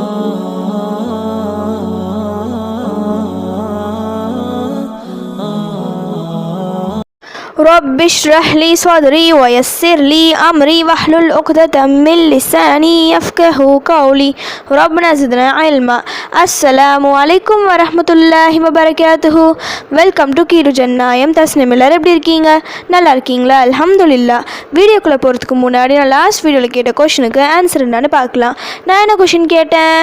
Oh. رب اشرح لي صدري ويسر لي أمري واحلل عقدة من لساني يفقه قولي ربنا زدنا علما السلام عليكم ورحمة الله وبركاته welcome to gear ஜன்னாயம் Tasnim எல்லாரும் எப்படி இருக்கீங்க நல்லா இருக்கீங்களா அல்ஹம்துலில்லா வீடியோக்குள்ளே போகிறதுக்கு முன்னாடி நான் லாஸ்ட் வீடியோவில் கேட்ட கொஷனுக்கு ஆன்சர் என்னன்னு பார்க்கலாம் நான் என்ன கொஷின் கேட்டேன்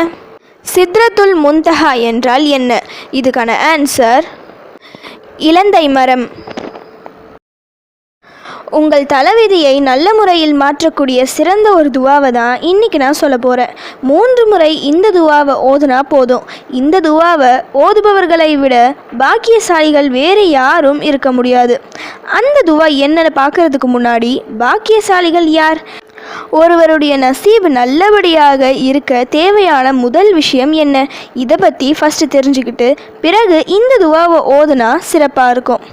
சித்ரத்துல் முந்தஹா என்றால் என்ன இதுக்கான ஆன்சர் இலந்தை மரம் உங்கள் தலைவிதியை நல்ல முறையில் மாற்றக்கூடிய சிறந்த ஒரு துவாவை தான் இன்றைக்கி நான் சொல்ல போகிறேன் மூன்று முறை இந்த துவாவை ஓதுனா போதும். இந்த துவாவை ஓதுபவர்களை விட பாக்கியசாலிகள் வேறு யாரும் இருக்க முடியாது. அந்த துவா என்னென்னு பார்க்கறதுக்கு முன்னாடி பாக்கியசாலிகள் யார்? ஒருவருடைய நசீப் நல்லபடியாக இருக்க தேவையான முதல் விஷயம் என்ன? இதை பற்றி ஃபஸ்ட்டு தெரிஞ்சுக்கிட்டு பிறகு இந்த துவாவை ஓதுனா சிறப்பாக இருக்கும்.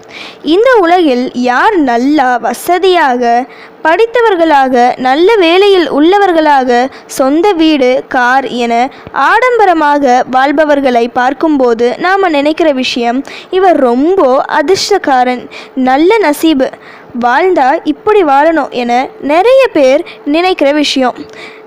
இந்த உலகில் யார் நல்லா வசதியாக படித்தவர்களாக நல்ல வேலையில் உள்ளவர்களாக சொந்த வீடு கார் என ஆடம்பரமாக வாழ்பவர்களை பார்க்கும்போது நாம் நினைக்கிற விஷயம் இவர் ரொம்ப அதிர்ஷ்டக்காரன் நல்ல நசீபு. வாழ்ந்தா இப்படி வாழணும் என நிறைய பேர் நினைக்கிற விஷயம்.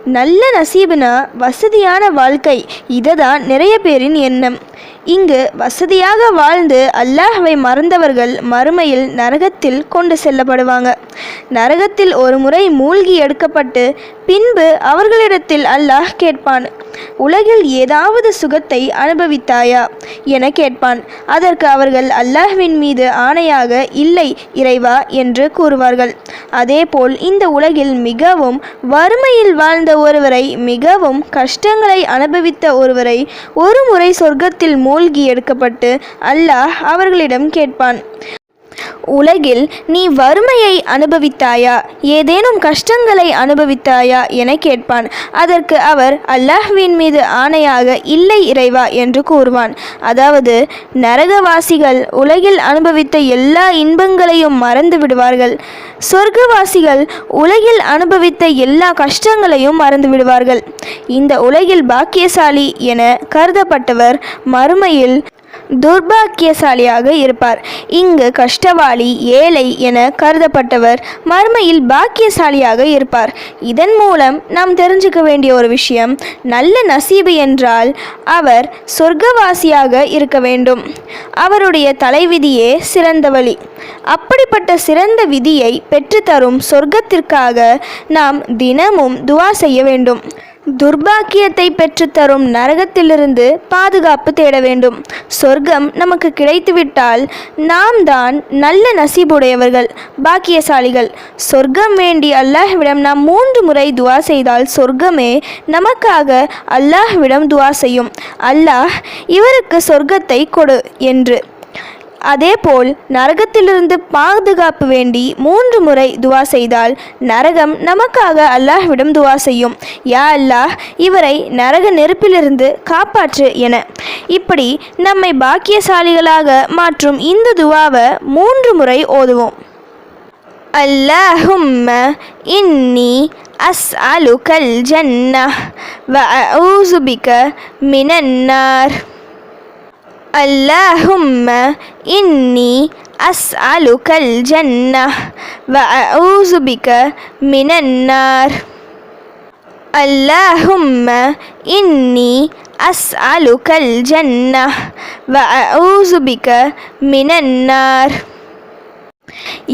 நல்ல நசீபுனா வசதியான வாழ்க்கை இதை தான் நிறைய பேரின் எண்ணம். இங்கு வசதியாக வாழ்ந்து அல்லாஹவை மறந்தவர்கள் மறுமையில் நரகத்தில் கொண்டு செல்லப்படுவாங்க. நரகத்தில் ஒரு முறை மூழ்கி எடுக்கப்பட்டு பின்பு அவர்களிடத்தில் அல்லாஹ் கேட்பான். உலகில் ஏதாவது சுகத்தை அனுபவித்தாயா? என கேட்பான். அதற்கு அவர்கள் அல்லாஹ்வின் மீது ஆணையாக இல்லை இறைவா என்று கூறுவார்கள். அதேபோல் இந்த உலகில் மிகவும் வறுமையில் வாழ்ந்த ஒருவரை மிகவும் கஷ்டங்களை அனுபவித்த ஒருவரை ஒரு முறை சொர்க்கத்தில் மூழ்கி எடுக்கப்பட்டு அல்லாஹ் அவர்களிடம் கேட்பான். உலகில் நீ வறுமையை அனுபவித்தாயா? ஏதேனும் கஷ்டங்களை அனுபவித்தாயா? என கேட்பான். அதற்கு அவர் அல்லாஹ்வின் மீது ஆணையாக இல்லை இறைவா என்று கூறுவான். அதாவது நரகவாசிகள் உலகில் அனுபவித்த எல்லா இன்பங்களையும் மறந்து விடுவார்கள். சொர்க்கவாசிகள் உலகில் அனுபவித்த எல்லா கஷ்டங்களையும் மறந்து விடுவார்கள். இந்த உலகில் பாக்கியசாலி என கருதப்பட்டவர் மறுமையில் துர்பாக்கியசாலியாக இருப்பார். இங்கு கஷ்டவாளி ஏழை என கருதப்பட்டவர் மறுமையில் பாக்கியசாலியாக இருப்பார். இதன் மூலம் நாம் தெரிஞ்சுக்க வேண்டிய ஒரு விஷயம் நல்ல நசீபு என்றால் அவர் சொர்க்கவாசியாக இருக்க வேண்டும். அவருடைய தலைவிதியே சிறந்த வழி. அப்படிப்பட்ட சிறந்த விதியை பெற்றுத்தரும் சொர்க்கத்திற்காக நாம் தினமும் துவா செய்ய வேண்டும். துர்பாக்கியத்தை பெற்றுத்தரும் நரகத்திலிருந்து பாதுகாப்பு தேட வேண்டும். சொர்க்கம் நமக்கு கிடைத்துவிட்டால் நாம் தான் நல்ல நசீபுடையவர்கள் பாக்கியசாலிகள். சொர்க்கம் வேண்டி அல்லாஹ்விடம் நாம் மூன்று முறை துவா செய்தால் சொர்க்கமே நமக்காக அல்லாஹ்விடம் துவா செய்யும். அல்லாஹ் இவருக்கு சொர்க்கத்தை கொடு என்று. அதேபோல் நரகத்திலிருந்து பாதுகாப்பு வேண்டி மூன்று முறை துவா செய்தால் நரகம் நமக்காக அல்லாஹ்விடம் துவா செய்யும் யா அல்லாஹ் இவரை நரக நெருப்பிலிருந்து காப்பாற்று என இப்படி நம்மை பாக்கியசாலிகளாக மாற்றும் இந்த துவாவை மூன்று முறை ஓதுவோம் اللهم إني أسألك الجنة وأعوذ بك من النار اللهم إني أسألك الجنة وأعوذ بك من النار. اللهم إني أسألك الجنة وأعوذ بك من النار.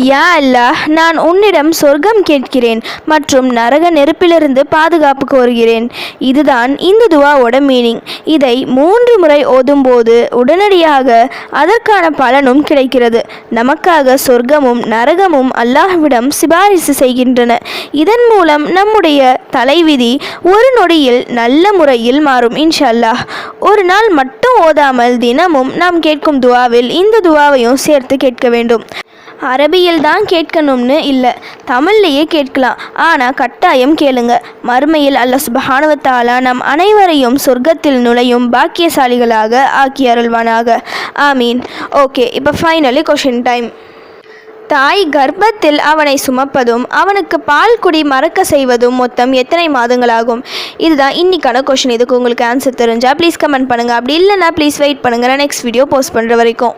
யா அல்லாஹ் நான் உன்னிடம் சொர்க்கம் கேட்கிறேன் மற்றும் நரக நெருப்பிலிருந்து பாதுகாப்பு கோருகிறேன் இதுதான் இந்த துவாவோட மீனிங் இதை மூன்று முறை ஓதும்போது உடனடியாக அதற்கான பலனும் கிடைக்கிறது. நமக்காக சொர்க்கமும் நரகமும் அல்லாஹ்விடம் சிபாரிசு செய்கின்றன. இதன் மூலம் நம்முடைய தலைவிதி ஒரு நொடியில் நல்ல முறையில் மாறும் இன்ஷா அல்லாஹ் ஒரு நாள் மட்டும் ஓதாமல் தினமும் நாம் கேட்கும் துவாவில் இந்த துவாவையும் சேர்த்து கேட்க வேண்டும். அரபியில் தான் கேட்கணும்னு இல்லை. தமிழ்லையே கேட்கலாம். ஆனால் கட்டாயம் கேளுங்க. மறுமையில் அல்ல சுபஹானுவத்தாலா நம் அனைவரையும் சொர்க்கத்தில் நுழையும் பாக்கியசாலிகளாக ஆக்கி அருள்வானாக. ஆமீன். ஓகே இப்போ ஃபைனலி கொஷின் டைம் தாய் கர்ப்பத்தில் அவனை சுமப்பதும் அவனுக்கு பால் குடி மறக்க செய்வதும் மொத்தம் எத்தனை மாதங்களாகும்? இதுதான் இன்னைக்கான கொஷின் இதுக்கு உங்களுக்கு ஆன்சர் தெரிஞ்சால் ப்ளீஸ் கமெண்ட் பண்ணுங்கள் அப்படி இல்லைன்னா ப்ளீஸ் வெயிட் பண்ணுங்கள் நான் நெக்ஸ்ட் வீடியோ போஸ்ட் பண்ணுற வரைக்கும்.